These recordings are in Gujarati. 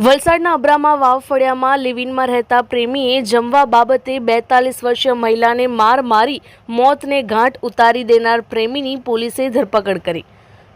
વલસાડના અબ્રામા વાવફળિયામાં લિવિનમાં રહેતા પ્રેમીએ જમવા બાબતે બેતાલીસ વર્ષીય મહિલાને માર મારી મોતને ઘાટ ઉતારી દેનાર પ્રેમીની પોલીસે ધરપકડ કરી.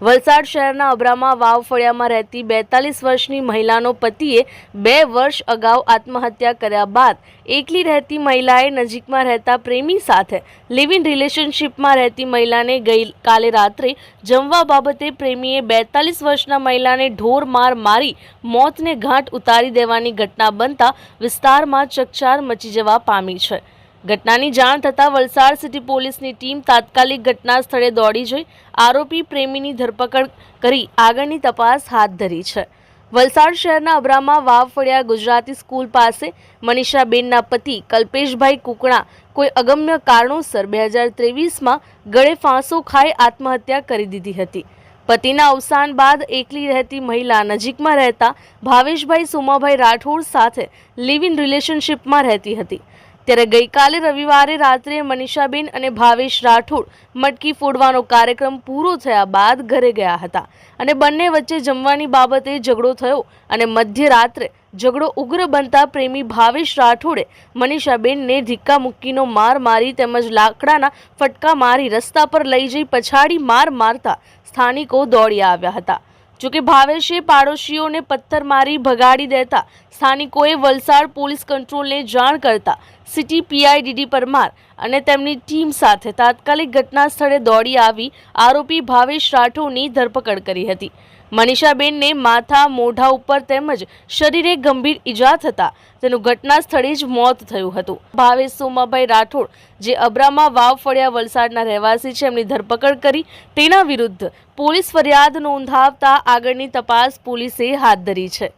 વલસાડ શહેરના અબ્રામા વાવ ફળિયામાં રહેતી બેતાલીસ વર્ષની મહિલાનો પતિએ બે વર્ષ અગાઉ આત્મહત્યા કર્યા બાદ એકલી રહેતી મહિલાએ નજીકમાં રહેતા પ્રેમી સાથે લિવ ઇન રિલેશનશિપમાં રહેતી મહિલાને ગઈ કાલે રાત્રે જમવા બાબતે પ્રેમીએ બેતાલીસ વર્ષના મહિલાને ઢોર માર મારી મોતને ઘાટ ઉતારી દેવાની ઘટના બનતા વિસ્તારમાં ચકચાર મચી જવા પામી છે. ઘટનાની જાણ થતાં વલસાડ સિટી પોલીસની ટીમ તાત્કાલિક ઘટના સ્થળે દોડી જઈ આરોપી પ્રેમીની ધરપકડ કરી આગળની તપાસ હાથ ધરી છે. વલસાડ શહેરના અબરામાં વાવ ફળ્યા ગુજરાતી સ્કૂલ પાસે મનીષાબેનના પતિ કલ્પેશભાઈ કુકણા કોઈ અગમ્ય કારણોસર બે હજાર ત્રેવીસમાં ગળે ફાંસો ખાઈ આત્મહત્યા કરી દીધી હતી. પતિના અવસાન બાદ એકલી રહેતી મહિલા નજીકમાં રહેતા ભાવેશભાઈ સોમાભાઈ રાઠોડ સાથે લિવ ઇન રિલેશનશિપમાં રહેતી હતી. ત્યારે ગઈકાલે રવિવારે રાત્રે મનીષાબેન અને ભાવેશ રાઠોડ મટકી ફોડવાનો કાર્યક્રમ પૂરો થયા બાદ ઘરે ગયા હતા. અને બંને વચ્ચે જમવાની બાબતે ઝઘડો થયો અને મધ્યરાત્રે ઝઘડો ઉગ્ર બનતા પ્રેમી ભાવેશ રાઠોડે મનીષાબેનને ધિક્કા મુક્કીનો માર મારી તેમજ લાકડાના ફટકા મારી રસ્તા પર લઈ જઈ પછાડી માર મારતા સ્થાનિકો દોડી આવ્યા હતા. જોકે ભાવેશે પાડોશીઓને પથ્થર મારી ભગાડી દેતા સ્થાનિકોએ વલસાડ પોલીસ કંટ્રોલને જાણ કરતા સિટી પીઆઈડીડી પરમાર અને તેમની ટીમ સાથે તાત્કાલિક ઘટના સ્થળે દોડી આવી આરોપી ભાવેશ રાઠોડની ધરપકડ કરી હતી. મનીષાબેનને માથા, મોઢા ઉપર તેમજ શરીરે ગંભીર ઈજા થતા તેનું ઘટના સ્થળે જ મોત થયું હતું. ભાવેશ સોમાભાઈ રાઠોડ, જે અબ્રામાં વાવ ફળિયા વલસાડના રહેવાસી છે, એમની ધરપકડ કરી તેના વિરુદ્ધ પોલીસ ફરિયાદ નોંધાવતા આગળની તપાસ પોલીસે હાથ ધરી છે.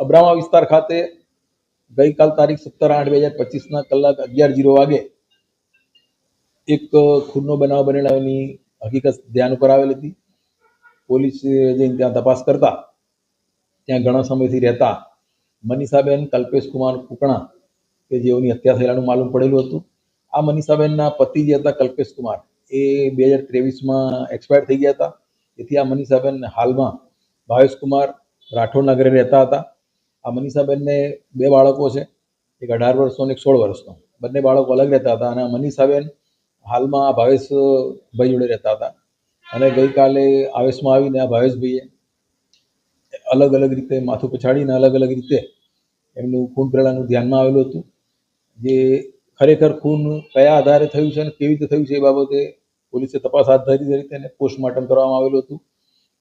અબ્રામા વિસ્તાર ખાતે ગઈકાલ તારીખ સત્તર આઠ બે હજાર પચીસના કલાક અગિયાર જીરો વાગે એક ખૂનનો બનાવ બનેલા એની હકીકત ધ્યાન ઉપર આવેલી હતી. પોલીસ જઈને ત્યાં તપાસ કરતા, ત્યાં ઘણા સમયથી રહેતા મનીષાબેન, કલ્પેશ કુમાર કુકણા કે જેઓની હત્યા થયેલાનું માલુમ પડેલું હતું. આ મનીષાબેનના પતિ જે હતા કલ્પેશ કુમાર, એ બે હજાર ત્રેવીસમાં એક્સપાયર થઈ ગયા હતા. તેથી આ મનીષાબેન હાલમાં ભાવેશ કુમાર નગરે રહેતા હતા. આ મનીષાબેનને બે બાળકો છે, એક અઢાર વર્ષનો અને એક સોળ વર્ષનો. બંને બાળકો અલગ રહેતા હતા અને મનીષાબેન હાલમાં ભાવેશભાઈ જોડે રહેતા હતા. અને ગઈકાલે આવેશમાં આવીને આ ભાવેશભાઈએ અલગ અલગ રીતે માથું પછાડીને અલગ અલગ રીતે એમનું ખૂન પ્રેરણાનું ધ્યાનમાં આવેલું હતું. જે ખરેખર ખૂન કયા આધારે થયું છે અને કેવી રીતે થયું છે એ બાબતે પોલીસે તપાસ હાથ ધરી હતી તેને પોસ્ટમોર્ટમ કરવામાં આવેલું હતું.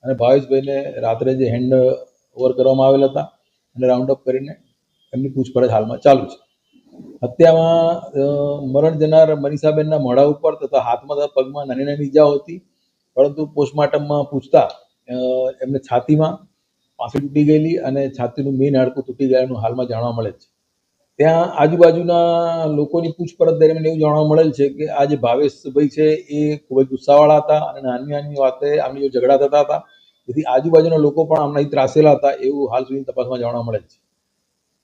અને ભાવેશભાઈને રાત્રે જે હેન્ડ ઓવર કરવામાં આવેલ હતા અને રાઉન્ડ અપ કરીને એમની પૂછપરછ હાલમાં ચાલુ છે. હત્યામાં મરણ જનાર મનીષાબેનના મોઢા ઉપર તથા હાથમાં તથા પગમાં નાની નાની ઈજાઓ હતી, પરંતુ પોસ્ટમોર્ટમમાં પૂછતા એમને છાતીમાં પાસી તૂટી ગયેલી અને છાતીનું મેઇન હાડકું તૂટી ગયાનું હાલમાં જાણવા મળે છે. ત્યાં આજુબાજુના લોકોની પૂછપરછ દરમિયાન એવું જાણવા મળેલ છે કે આ જે ભાવેશભાઈ છે એ ખૂબ જ ગુસ્સાવાળા હતા અને નાની નાની વાતે આમની જો ઝઘડા થતા હતા. તેથી આજુબાજુના લોકો પણ આમનાથી ત્રાસેલા હતા એવું હાલ સુધી તપાસમાં જાણવા મળે છે.